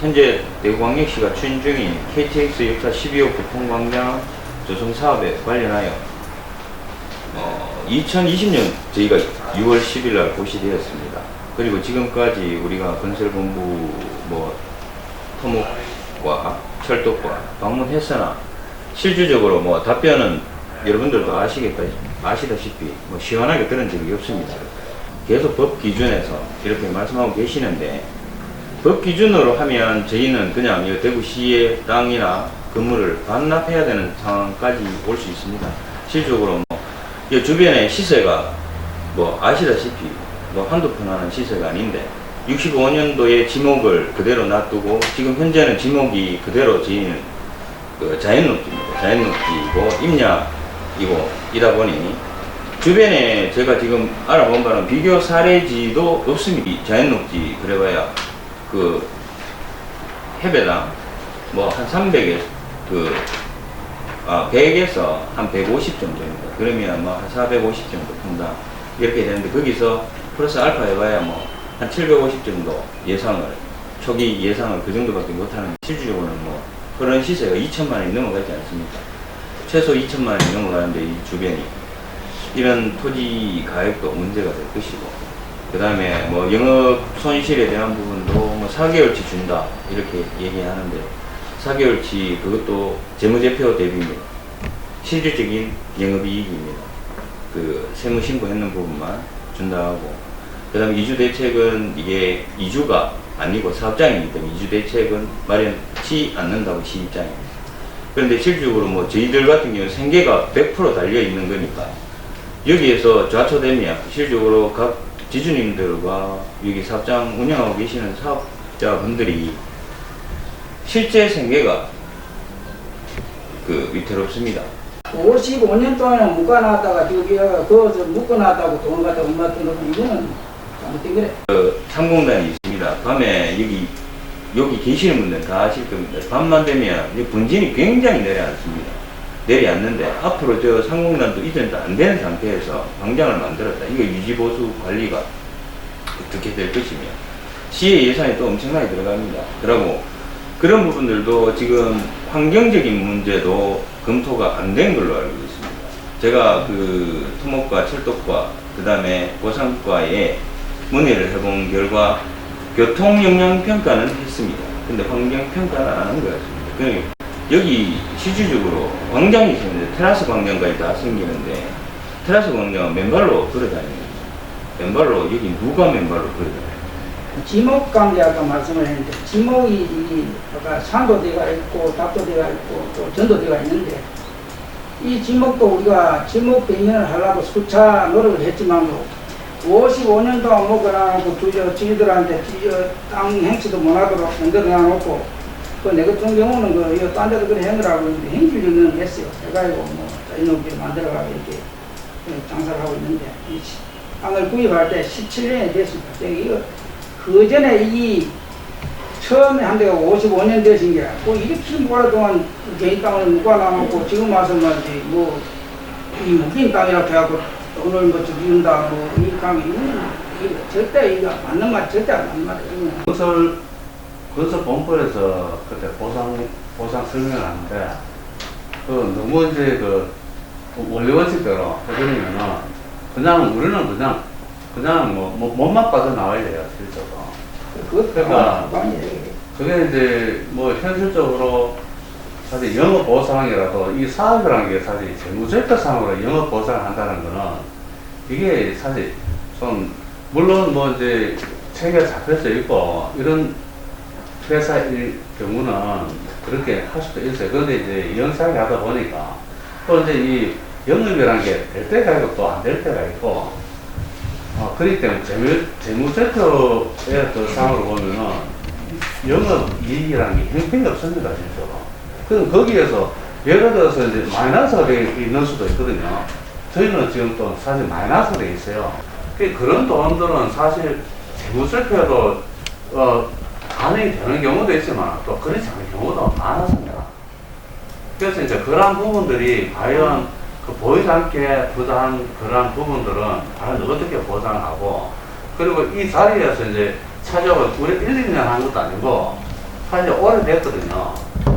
현재 대구광역시가 추진 중인 KTX 역사 12호 교통광장 조성 사업에 관련하여 어, 2020년 저희가 6월 10일 날 고시되었습니다. 그리고 지금까지 우리가 건설본부 뭐 토목과 철도과 방문했으나 실질적으로 뭐 답변은 여러분들도 아시겠다 아시다시피 뭐 시원하게 들은 적이 없습니다. 계속 법 기준에서 이렇게 말씀하고 계시는데 법 기준으로 하면 저희는 그냥 이 대구시의 땅이나 건물을 반납해야 되는 상황까지 올 수 있습니다. 실질적으로 뭐, 이 주변에 시세가 뭐 아시다시피 뭐 한두 푼 하는 시세가 아닌데 65년도에 지목을 그대로 놔두고 지금 현재는 지목이 그대로 저희는 그 자연녹지입니다. 자연녹지이고 임야이고 이다 보니 주변에 제가 지금 알아본 바는 비교 사례지도 없습니다. 이 자연녹지 그래봐야 그 해배당 뭐 한 300에 그 아, 100에서 한 150 정도입니다. 그러면 뭐 한 450 정도 분당 이렇게 되는데 거기서 플러스 알파 해봐야 뭐 한 750 정도 예상을 초기 예상을 그 정도밖에 못하는 실질적으로는 뭐 그런 시세가 2천만 원이 넘어가지 않습니까? 최소 2천만 원이 넘어가는데 이 주변이 이런 토지 가액도 문제가 될 것이고 그 다음에 뭐 영업 손실에 대한 부분도 뭐 4개월치 준다 이렇게 얘기하는데 4개월치 그것도 재무제표 대비입니다. 실질적인 영업이익입니다. 그 세무 신고했는 부분만 준다 하고 그 다음에 이주 대책은 이게 이주가 아니고 사업장이기 때문에 이주 대책은 마련치 않는다고 시 입장입니다. 그런데 실질적으로 뭐 저희들 같은 경우 생계가 100% 달려 있는 거니까 여기에서 좌초되면 실질적으로 각 지주님들과 여기 사업장 운영하고 계시는 사업자분들이 실제 생계가 그 위태롭습니다. 55년 동안 묶어놨다가 저기가 거기서 묶어놨다고 돈 갖다 엄마한테 넣으면 이거는 잘못된 거래. 그 상공단이 있습니다. 밤에 여기 여기 계시는 분들 다 아실 겁니다. 밤만 되면 이 분진이 굉장히 내려앉습니다. 내려앉는데 앞으로 저 상공단도 이전도 안 되는 상태에서 광장을 만들었다. 이거 유지보수 관리가 어떻게 될 것이며 시의 예산이 또 엄청나게 들어갑니다. 그러고 그런 부분들도 지금 환경적인 문제도 검토가 안 된 걸로 알고 있습니다. 제가 그 토목과 철도과 그 다음에 고상과에 문의를 해본 결과 교통 영향 평가는 했습니다. 근데 환경 평가는 안 하는 것 같습니다. 여기 실질적으로 광장이 있는데 테라스 광장까지 다 생기는데 테라스 광장은 맨발로 걸어다닙니다. 맨발로 여기 누가 맨발로 걸어다녀요? 지목 관계 아까 말씀을 했는데 지목이 이 아까 산도대가 있고 답도대가 있고 또 전도대가 있는데 이 지목도 우리가 지목 배면을 하려고 수차 노력을 했지만 55년 동안 먹어놔놓고 주저 지들한테 주저 땅 행치도 못하도록 만들어놔놓고 그내 같은 경우는 그 이거 딴 데도 그래 했는데 행실력은 했어요. 해가지고 뭐 이놈들 만들어가고 이렇게 장사를 하고 있는데 이 시- 땅을 구입할 때 17년이 됐습니다. 저기 이거 그 전에 이 처음에 한 데가 55년 되신 게, 뭐 이렇게 오랫동안 개인 땅을 묶어놔놓고 지금 와서 말이지, 뭐, 이 묶인 땅이라고 해갖고 돈을 뭐 주는다, 뭐, 이 이거는 이거 절대 이거 맞는 말, 절대 안 맞는 말이에요. 건설 건설 본부에서 그때 보상 보상 설명을 하는데 그 너무 이제 그 원리 원칙대로 해버리면은 그냥 우리는 그냥 그냥 뭐, 뭐 몸만 빠져 나와야 돼요 실제로 그것도 그러니까. 그게 이제 뭐 현실적으로 사실 영업 보상이라도 이 사업이라는 게 사실 재무제표상으로 영업 보상을 한다는 거는 이게 사실 좀 물론 뭐 이제 체계가 잡혀져 있고 이런 회사일 경우는 그렇게 할 수도 있어요. 그런데 이제 영상이 하다 보니까 또 이제 이 영업이라는 게 될 때가 있고 또 안 될 때가 있고 어, 그렇기 때문에 재무, 재무제표의 그 상으로 보면은 영업 이익이라는 게 형편이 없습니다, 실제로. 그럼 거기에서 예를 들어서 이제 마이너스가 돼 있는 수도 있거든요. 저희는 지금 또 사실 마이너스가 돼 있어요. 그 그런 돈들은 사실 재무제표도 어, 반영이 되는 경우도 있지만 또 그렇지 않은 경우도 많았습니다. 그래서 이제 그러한 부분들이 과연 그 보이지 않게 부당한 그러한 부분들은 과연 어떻게 보장하고 그리고 이 자리에서 이제 찾아올 우리 1, 2년 한 것도 아니고 사실 오래됐거든요.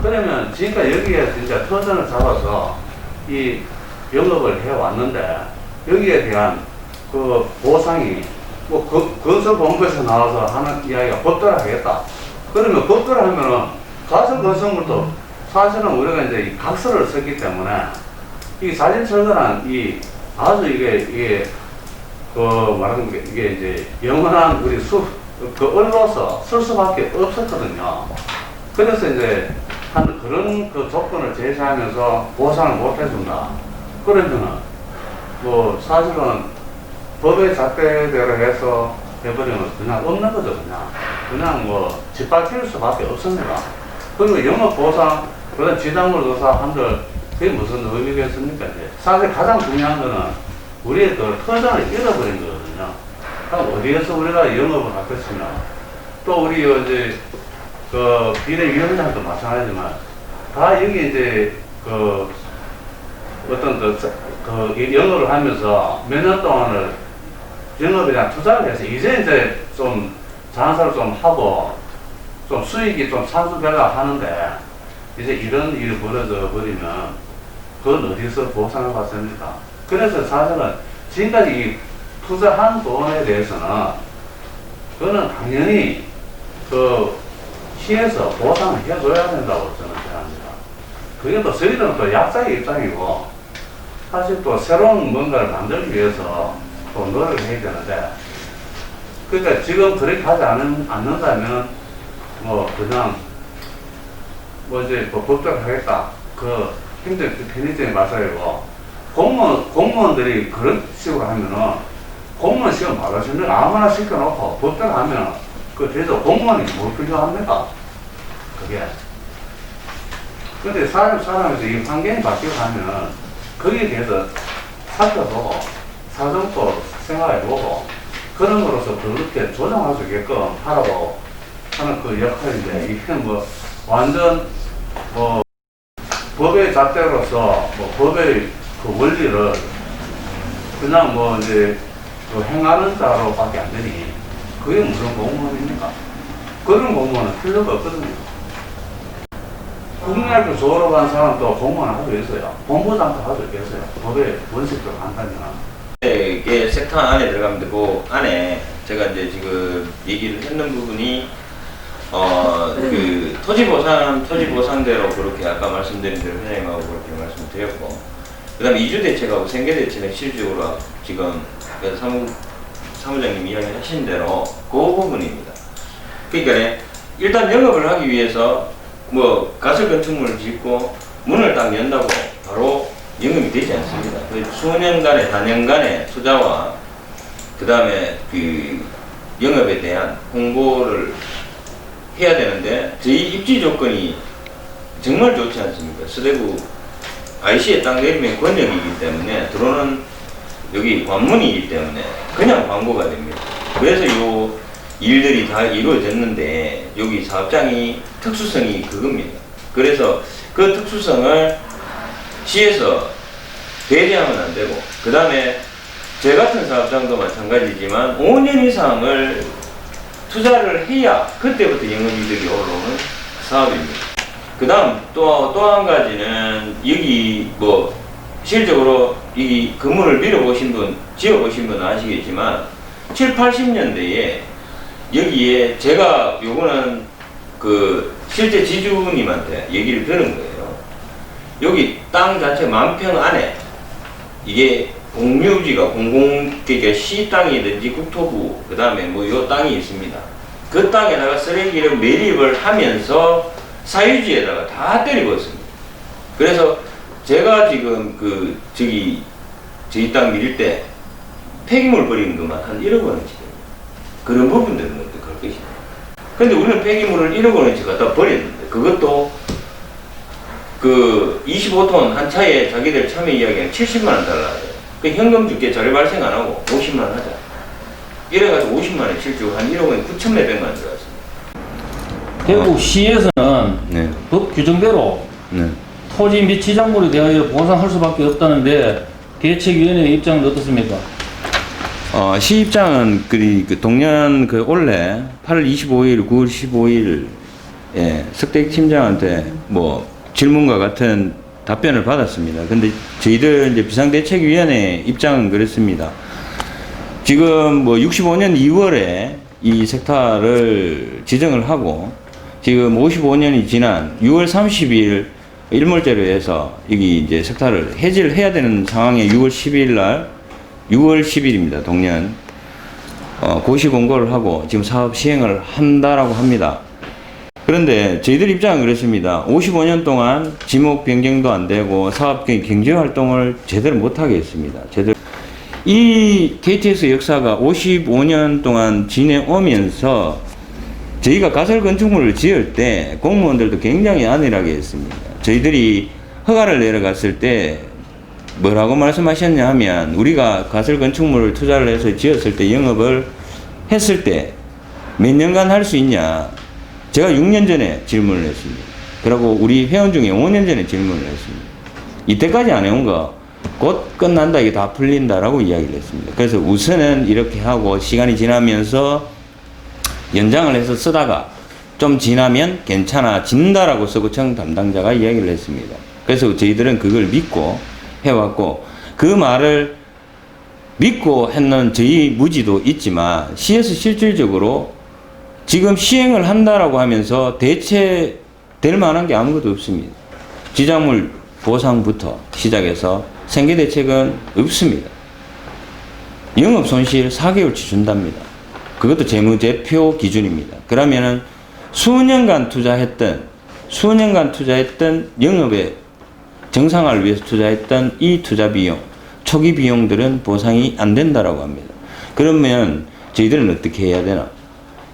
그러면 지금까지 여기에 진짜 터전을 잡아서 이 영업을 해왔는데 여기에 대한 그 보상이 뭐 그, 건설본부에서 나와서 하는 이야기가 법대로 하겠다. 그러면 법대로 하면은 가설 건설물도 사실은 우리가 이제 이 각서를 썼기 때문에 이 사진 철거란 이 아주 이게 이게 그 말하는 게 이게 이제 영원한 우리 수, 그 언로서 쓸 수밖에 없었거든요. 그래서 이제 한 그런 그 조건을 제시하면서 보상을 못 해준다. 그러면은 뭐 사실은 법의 잣대대로 해서 해버리면 그냥 없는 거죠, 그냥. 그냥 뭐 짓밟힐 수밖에 없습니다. 그리고 영업 보상, 그런 지상물 조사 한들 그게 무슨 의미겠습니까, 이제. 사실 가장 중요한 거는 우리의 그 터전을 잃어버린 거거든요. 그럼 어디에서 우리가 영업을 할 것이냐. 또 우리 이제 그 비례위원장도 마찬가지지만 다 여기 이제 그 어떤 그, 그이 영업을 하면서 몇 년 동안을 대한 투자를 해서 이제 이제 좀 장사를 좀 하고 좀 수익이 좀 산수되가 하는데 이제 이런 일이 벌어져 버리면 그건 어디서 보상을 받습니까? 그래서 사실은 지금까지 이 투자한 돈에 대해서는 그거는 당연히 그 시에서 보상을 해줘야 된다고 저는 생각합니다. 그게 또 저희들은 또 약자의 입장이고 사실 또 새로운 뭔가를 만들기 위해서 또 노력을 해야 되는데 그러니까 지금 그렇게 하지 않는, 않는다면 뭐 그냥 뭐 이제 뭐 법대로 하겠다 그 힘든 그 편의점의 말씀이고 공무원 공무원들이 그런 식으로 하면은 공무원 시험 받으시는 아무나 시켜놓고 법대로 하면은 그 대도 공무원이 뭘 필요합니까? 그게 근데 사람 사람에서 이 환경이 바뀌고 하면은 거기에 대해서 살펴보고 사정도 생각해보고 그런 거로서 그렇게 조정할 수 있게끔 하라고 하는 그 역할인데 이게 뭐 완전 뭐 법의 잣대로서 뭐 법의 그 원리를 그냥 뭐 이제 그 행하는 자로밖에 안 되니 그게 무슨 공무원입니까? 그런 공무원은 필요가 없거든요. 국민학교 졸업한 사람도 공무원 하고 있어요. 본부장도 하고 있어요. 법의 원칙대로 한다면. 이게 섹터 안에 들어가면 그 안에 제가 이제 지금 얘기를 했는 부분이 어 그 토지 보상 토지 보상대로 그렇게 아까 말씀드린 대로 회장님하고 그렇게 말씀드렸고 그다음에 이주 대책하고 생계 대책은 실질적으로 지금 그 사무 사무장님 이야기하신 대로 그 부분입니다. 그러니까 일단 영업을 하기 위해서 뭐 가설 건축물을 짓고 문을 딱 연다고 바로 영업이 되지 않습니다. 그 수년간의 단연간의 투자와 그 다음에 그 영업에 대한 홍보를 해야 되는데 저희 입지 조건이 정말 좋지 않습니까? 서대구 IC에 딱 내리면 권역이기 때문에 들어오는 여기 관문이기 때문에 그냥 광고가 됩니다. 그래서 요 일들이 다 이루어졌는데 여기 사업장이 특수성이 그겁니다. 그래서 그 특수성을 시에서 배제하면 안 되고 그 다음에 제 같은 사업장도 마찬가지지만 5년 이상을 투자를 해야 그때부터 영업이득이 올라오는 사업입니다. 그 다음 또 또 한 가지는 여기 뭐 실적으로 이 건물을 밀어보신 분, 지어보신 분은 아시겠지만 7, 80년대에 여기에 제가 요거는 그 실제 지주님한테 얘기를 들은 거예요. 여기 땅 자체 만평 안에 이게 공유지가 공공 그러니까 시 땅이든지 국토부 그 다음에 뭐 요 땅이 있습니다. 그 땅에다가 쓰레기를 매립을 하면서 사유지에다가 다 때려버렸습니다. 그래서 제가 지금 그 저기 저희 땅밀때 폐기물 버리는 것만 한 1억 원어치. 그런 부분들은 할 것이냐. 근데 우리는 폐기물을 1억 원어치 갖다 버렸는데 그것도 그 25톤 한 차에 자기들 참여 이야기는 70만 원 달라요. 그 현금 줄게 자료 발생 안 하고 50만 원 하자. 이래가지고 50만 원 실주 한 1억 원 9천 몇백만 원 들어갔습니다. 대구 시에서는 네, 법 규정대로 네. 토지 및 지작물에 대하여 보상할 수밖에 없다는데 대책위원회의 입장은 어떻습니까? 어, 시 입장은 그, 그 동년 그 올해 8월 25일, 9월 15일 예, 석대기 팀장한테 뭐 질문과 같은 답변을 받았습니다. 근데 저희들 이제 비상대책위원회 입장은 그렇습니다. 지금 뭐 65년 2월에 이 섹터를 지정을 하고 지금 55년이 지난 6월 30일 일몰제로 해서 여기 이제 섹터를 해지를 해야 되는 상황에 6월 10일 날 6월 10일입니다. 동년 어, 고시 공고를 하고 지금 사업 시행을 한다라고 합니다. 그런데 저희들 입장은 그렇습니다. 55년 동안 지목 변경도 안 되고 사업 경제 활동을 제대로 못 하게 했습니다. 제대로 이 KTX 역사가 55년 동안 지내오면서 저희가 가설 건축물을 지을 때 공무원들도 굉장히 안일하게 했습니다. 저희들이 허가를 내려갔을 때 뭐라고 말씀하셨냐 하면 우리가 가설 건축물을 투자를 해서 지었을 때 영업을 했을 때 몇 년간 할 수 있냐? 제가 6년 전에 질문을 했습니다. 그리고 우리 회원 중에 5년 전에 질문을 했습니다. 이때까지 안 해온 거, 곧 끝난다, 이게 다 풀린다라고 이야기를 했습니다. 그래서 우선은 이렇게 하고 시간이 지나면서 연장을 해서 쓰다가 좀 지나면 괜찮아진다라고 서구청 담당자가 이야기를 했습니다. 그래서 저희들은 그걸 믿고 해왔고 그 말을 믿고 했는 저희 무지도 있지만 시에서 실질적으로 지금 시행을 한다라고 하면서 대체될 만한 게 아무것도 없습니다. 지작물 보상부터 시작해서 생계 대책은 없습니다. 영업 손실 4개월치 준답니다. 그것도 재무제표 기준입니다. 그러면은 수년간 투자했던 수년간 투자했던 영업의 정상화를 위해서 투자했던 이 투자 비용 초기 비용들은 보상이 안 된다라고 합니다. 그러면 저희들은 어떻게 해야 되나?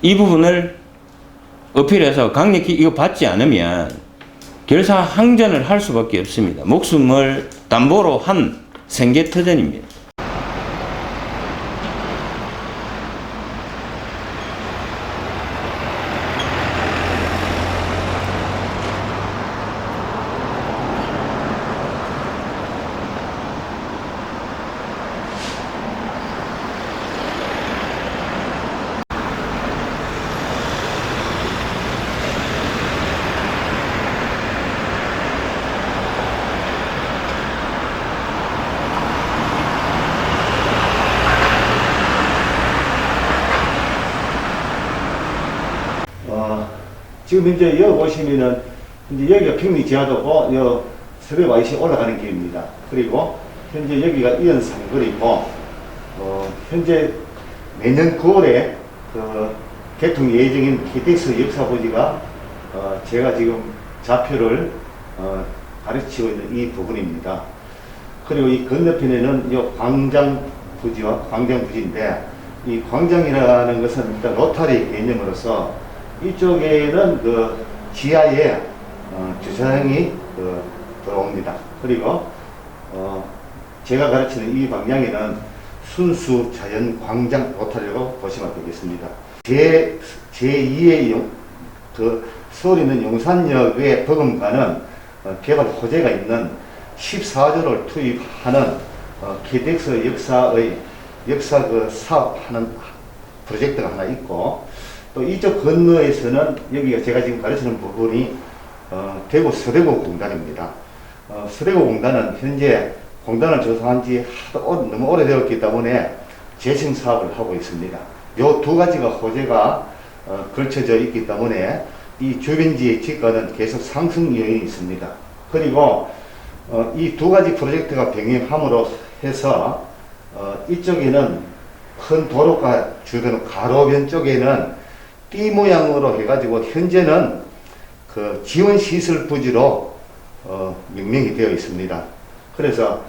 이 부분을 어필해서 강력히 이거 받지 않으면 결사 항전을 할 수밖에 없습니다. 목숨을 담보로 한 생계터전입니다. 어, 지금 현재 여기 보시면은 이제 여기가 평리 지하도고 여 서배 와이시 올라가는 길입니다. 그리고 현재 여기가 이연 상거리고 어, 현재 매년 9월에 그 개통 예정인 KTX 역사부지가 어, 제가 지금 좌표를 어, 가르치고 있는 이 부분입니다. 그리고 이 건너편에는 이 광장 부지와 광장 부지인데 이 광장이라는 것은 일단 로타리 개념으로서 이쪽에는 그 지하에 어, 주차장이 그 들어옵니다. 그리고 어, 제가 가르치는 이 방향에는 순수 자연 광장 로타리라고 보시면 되겠습니다. 제, 제2의 용, 그 서울에 있는 용산역의 버금가는 어, 개발 호재가 있는 14조를 투입하는 어, KTX 역사의 역사 그 사업하는 프로젝트가 하나 있고 또 이쪽 건너에서는 여기가 제가 지금 가르치는 부분이 어, 대구 서대구 공단입니다. 어, 서대구 공단은 현재 공단을 조성한 지 하도 오- 너무 오래되었기 때문에 재생 사업을 하고 있습니다. 요 두 가지가 호재가 어, 걸쳐져 있기 때문에 이 주변지의 지가는 계속 상승 요인이 있습니다. 그리고 어, 이 두 가지 프로젝트가 병행함으로 해서 어, 이쪽에는 큰 도로가 주변 가로변 쪽에는 띠 모양으로 해가지고 현재는 그 지원 시설 부지로 어, 명명이 되어 있습니다. 그래서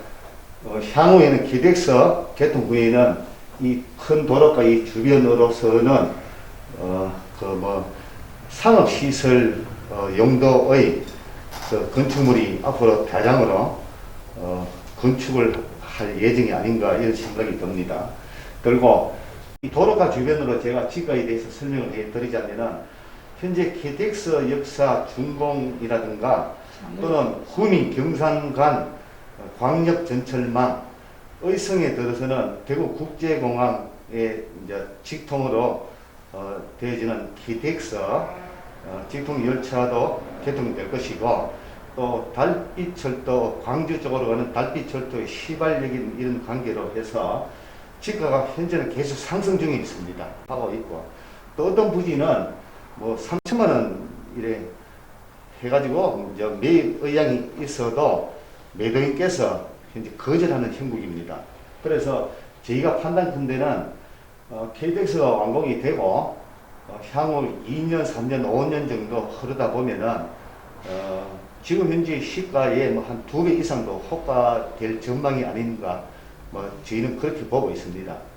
어, 향후에는 기덱서 개통 후에는 이 큰 도로가 이 주변으로서는 어, 그 뭐 상업 시설 어, 용도의 그 건축물이 앞으로 대량으로 어, 건축을 할 예정이 아닌가 이런 생각이 듭니다. 그리고 이 도로가 주변으로 제가 지가에 대해서 설명을 해드리자면은 현재 KTX 역사 준공이라든가 또는 구민 경산 간 광역 전철망 의성에 들어서는 대구 국제공항의 이제 직통으로 어, 되어지는 KTX 어, 직통 열차도 개통될 것이고 또 달빛철도 광주 쪽으로 가는 달빛철도의 시발적인 이런 관계로 해서 지가가 현재는 계속 상승 중에 있습니다. 하고 있고 또 어떤 부지는 뭐 3천만 원 이래 해가지고 매입 의향이 있어도 매도인께서 현재 거절하는 형국입니다. 그래서 저희가 판단컨대는 어, KTX가 완공이 되고 어, 향후 2년, 3년, 5년 정도 흐르다 보면은 어, 지금 현재 시가에 뭐 한 두 배 이상도 호가될 전망이 아닌가 뭐 저희는 그렇게 보고 있습니다.